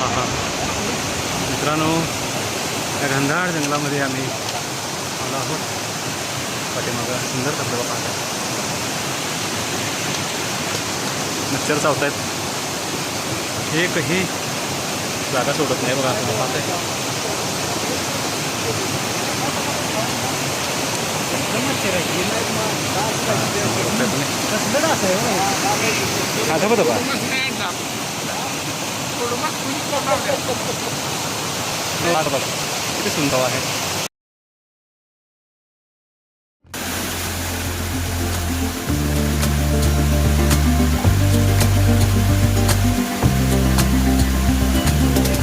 हा हा मित्रांनो या घनदाट जंगलामध्ये आम्ही आलो आहोत. पाठीमागं सुंदर धबधबा पाहत आहे मच्छर चावतायत. एकही जागा सोडत नाही बघा तुम्ही पाहताय. हा धबधबा हा बघा किती सुंदर आहे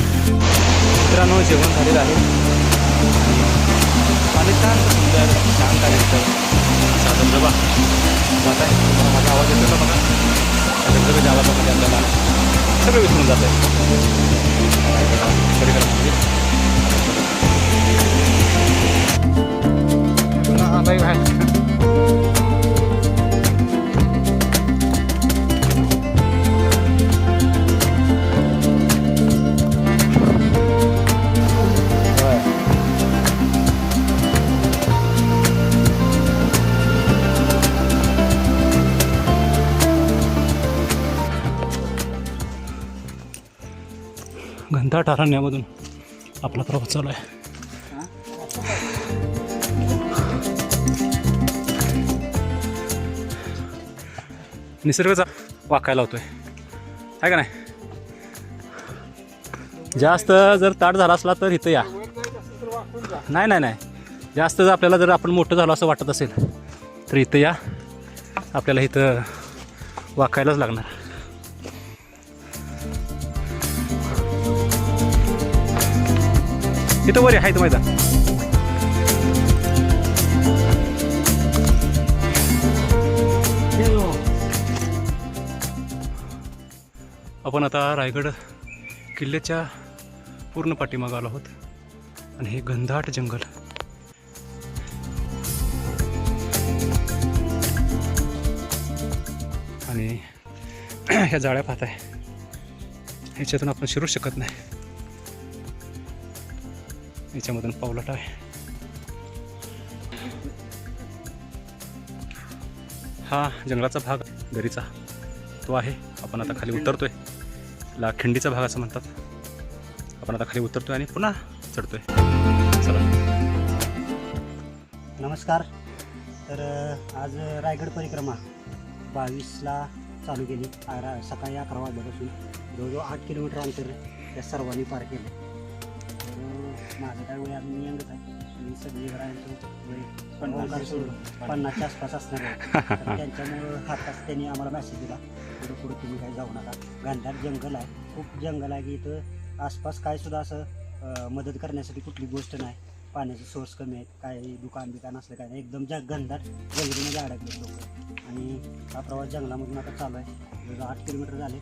मित्रांनो जेवण झालेलं आहे. आणि शांत सुंदर शांत आहे इथं असा धबधबा जात आहे माझा आवाज येतो का बघा? धबधबे धबधब्याच्या बघा आपल्याला सगळं विसरून जात आहे घनदाट अरण्यामधून आपला प्रवास चालू आहे. निसर्गचा वाकायला होतोय. आहे का नाही? जास्त जर ताट झाला असला तर इथं या. नाही नाही नाही. जास्त जर आपल्याला जर आपण मोठं झालो असं वाटत असेल तर इथं या. आपल्याला इथं वाकायलाच लागणार. इथं वर आहे मैदान. आपण आता रायगड किल्ल्याच्या पूर्ण पाठीमागं आलो आहोत. आणि हे घनदाट जंगल. आणि ह्या जाळ्या पाहताय. ह्याच्यातून आपण शिरू शकत नाही. याच्यामधून पावलाट आहे हा जंगलाचा भाग. दरीचा. तो आहे. आपण आता खाली उतरतोय. ला खिंडीचा भाग असं म्हणतात. आपण आता खाली उतरतोय आणि पुन्हा चढतोय. चला. नमस्कार. तर आज रायगड परिक्रमा बावीसला चालू केली. सकाळी अकरा वाजल्यापासून. जवळजवळ आठ किलोमीटर अंतर त्या सर्वांनी पार केलं. माझं काय वय अजून यंगच आहे सगळी घरांचं वय ओंकार सोडून पन्नासच्या आसपास असणार आहे तर त्यांच्यामुळं हातात त्यांनी आम्हाला मेसेज दिला. पुढं पुढं तुम्ही काही जाऊ नका. घनदाट जंगल आहे. खूप जंगल आहे की इथं आसपास काय सुद्धा असं मदत करण्यासाठी कुठली गोष्ट नाही. पाण्याचे सोर्स कमी आहेत. काही दुकान बिकान असलं काय नाही. एकदम जग घनदाट जंगलीमध्ये अडकले लोक. आणि हा प्रवास जंगलामधून आता चालू आहे. आठ किलोमीटर झाले.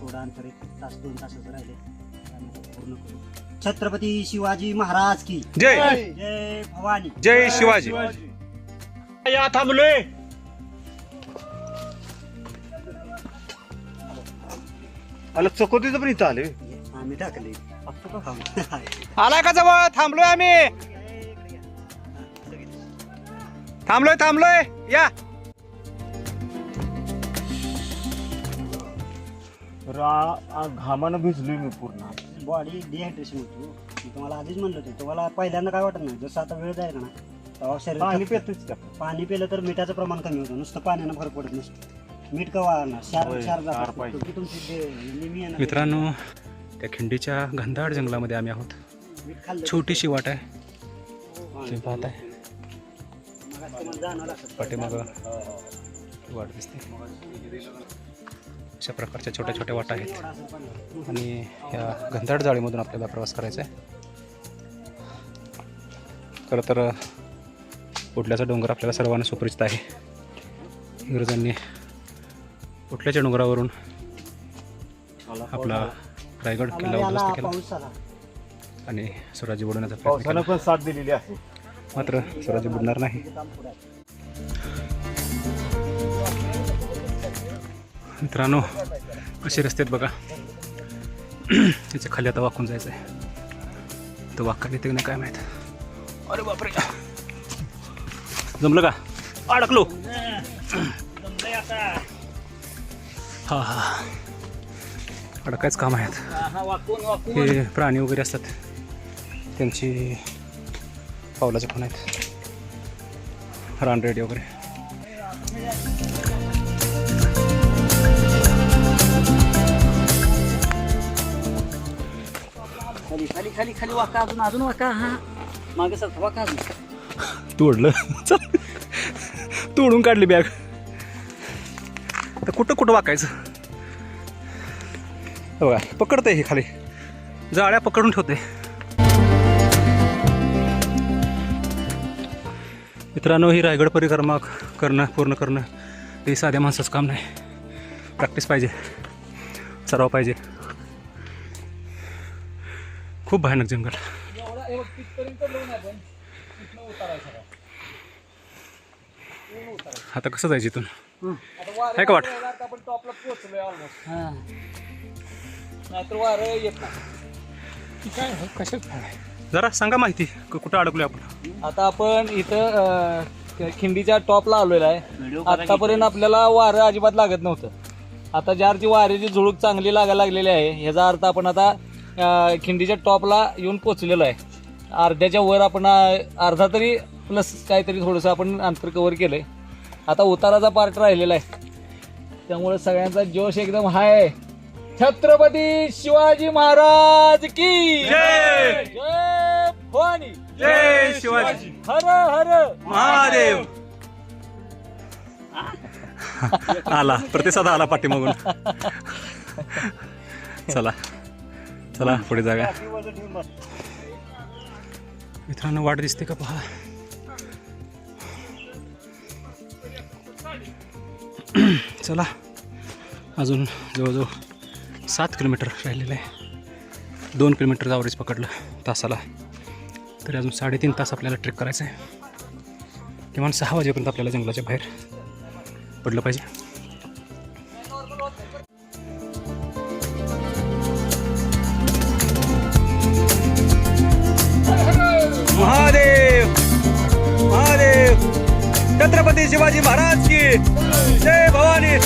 थोडं अंतर एक तास दोन तासाचं राहिले. पूर्ण करू. छत्रपती शिवाजी महाराज की. जय. जय भवानी. जय शिवाजी. या. थांबलोय आलं चकोतीचं पण इथं आले. आम्ही टाकले. आलाय का जवळ? थांबलोय आम्ही. थांबलोय थांबलोय. या. घामानं भिजलोय मी पूर्ण. बॉडी डिहायड्रेशन होतो मी तुम्हाला आधीच म्हणलं होतं. तुम्हाला पहिल्यांदा काय वाटत नाही? जसं आता वेळ जाईल का ना तेव्हा शरीर पाणी. पेतच का? पाणी पिलं तर मिठाचं प्रमाण कमी होतं. नुसतं पाण्यानं फरक पडत नसतं. मीठ का वाढणार क्षार होय, क्षार क्षार जातात पाहिजे. की तुमची जे मित्रांनो त्या खिंडीच्या घनदाट जंगलामध्ये आम्ही आहोत. मीठ खाल्लं छोटीशी वाट आहे. हा, तुम्ही पाहताय. मग तुम्हाला जाणवं लागतं. पाठीमागं वाट दिसते. अशा प्रकारच्या छोट्या छोट्या वाटा आहेत. आणि या घनदाट जाळीमधून आपल्याला प्रवास करायचा आहे. खरं तर कुठल्याचा डोंगर आपल्याला सर्वांना सुपरिचित आहे. इंग्रजांनी कुठल्याच्या डोंगरावरून आपला रायगड किल्ला उद्ध्वस्त केला. आणि स्वराज्य बुडवण्याचा प्रयत्न पण साथ दिलेली आहे. मात्र स्वराज्य बुडणार नाही. मित्रांनो कसे रस्ते आहेत बघा. त्याच्याखाली आता वाकून जायचं आहे तर वाका येते नाही काय माहीत. अरे बापरे. जमलं का? अडकलो. हा हा अडकायच काम आहेत. हे प्राणी वगैरे असतात. त्यांची पावलाचे पण आहेत. रानरेडी वगैरे. खाली खाली खाली खाली वाका अजून अजून वाका हा. मागे सर वाका अजून. तोडलं. चल. तोडून काढली बॅग. तर कुठं कुठं वाकायचं? हे बघा पकडतंय हे खाली. जाळ्या पकडून ठेवते मित्रांनो ही रायगड परिक्रमा करणं पूर्ण करणं हे साध्या माणसाचं काम नाही. प्रॅक्टिस पाहिजे. सराव पाहिजे. खूप भयानक जंगल. आता कसं जायचं इथून? आहे का वाट? हा जरा सांगा माहिती क- कुठं अडकलोय आपण? आता आपण इथं खिंडीच्या टॉपला आलेलो आहे. आतापर्यंत आपल्याला वारं अजिबात लागत नव्हतं. आता ज्यावरची वाऱ्याची झुळूक चांगली लागायला लागलेली आहे ह्याचा अर्थ आपण आता खिंडीच्या टॉपला येऊन पोचलेलो आहे. अर्ध्याच्या वर आपण अर्धा तरी प्लस काहीतरी थोडंसं आपण अंतर कव्हर केलंय. आता उताराचा पार्ट राहिलेला आहे. त्यामुळे सगळ्यांचा जोश एकदम हाय आहे. छत्रपती शिवाजी महाराज की जय! जय भवानी! जय शिवाजी! हर हर! महादेव! आला. प्रतिसाद आला पाठीमागून. चला. चला पुढे जागा मित्रांनो वाट दिसते का पहा? चला अजून जवळजवळ सात किलोमीटर राहिलेलं आहे. दोन किलोमीटर जावरीच पकडलं तासाला. तरी अजून साडेतीन तास आपल्याला ट्रेक करायचं आहे. किमान सहा वाजेपर्यंत आपल्याला जंगलाच्या बाहेर पडलं पाहिजे. छत्रपती शिवाजी महाराज की. जय भवानी.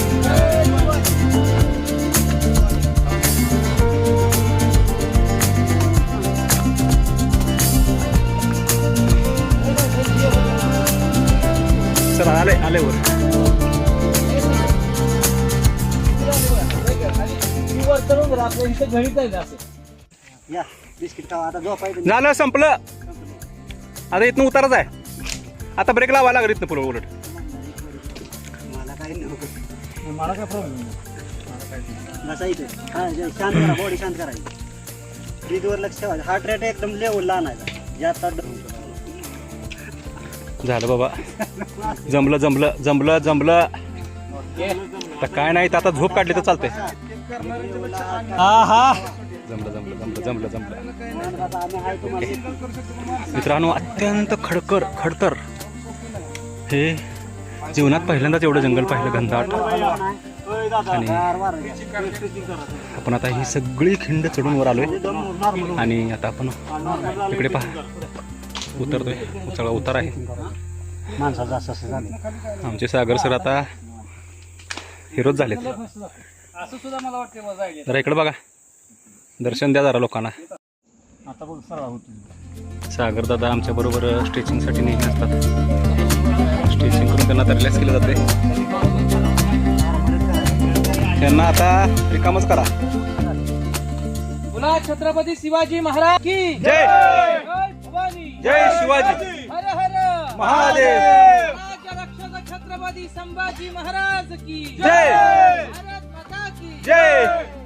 चला आले आले वर. झालं संपलं. आता इथनं उतारच आहे. आता ब्रेक लावायला लागेल इथनं पुढं उलट. मला काही नको मला काय प्रॉब्लेम बसायचं हा जे शांत करा बॉडी शांत करायची ब्रीदवर लक्ष ठेवायचं हार्ट रेट एकदम लेवलला आणायचा जास्त झालं बाबा. जमलं जमलं जमलं जमलं. तर काय नाही तर आता झोप काढली तर चालतंय. हा हा. जमलं जमलं जमलं जमलं जमलं. आम्ही आहे तुम्हाला मित्रांनो अत्यंत खडकर खडतर. हे जीवनात पहिल्यांदाच एवढं जंगल पाहिलं घनदाट. आणि आपण आता ही सगळी खिंड चढून वर आलोय. आणि आता आपण इकडे पहा. उतरतोय. सगळा उतार आहे. आमचे सागर सर आता हिरोच झालेत. जरा इकडे बघा. दर्शन द्या जरा लोकांना. सागर दादा आमच्या बरोबर स्ट्रेचिंगसाठी नेहमी असतात. स्ट्रेचिंग करून त्यांना तर रिलॅक्स केलं जाते त्यांना आता रिकामच करा. पुन्हा छत्रपती शिवाजी महाराज की जय! जय भवानी! जय शिवाजी! हर हर! महादेव! रक्षक छत्रपती संभाजी महाराज की जय! भारत माता की जय!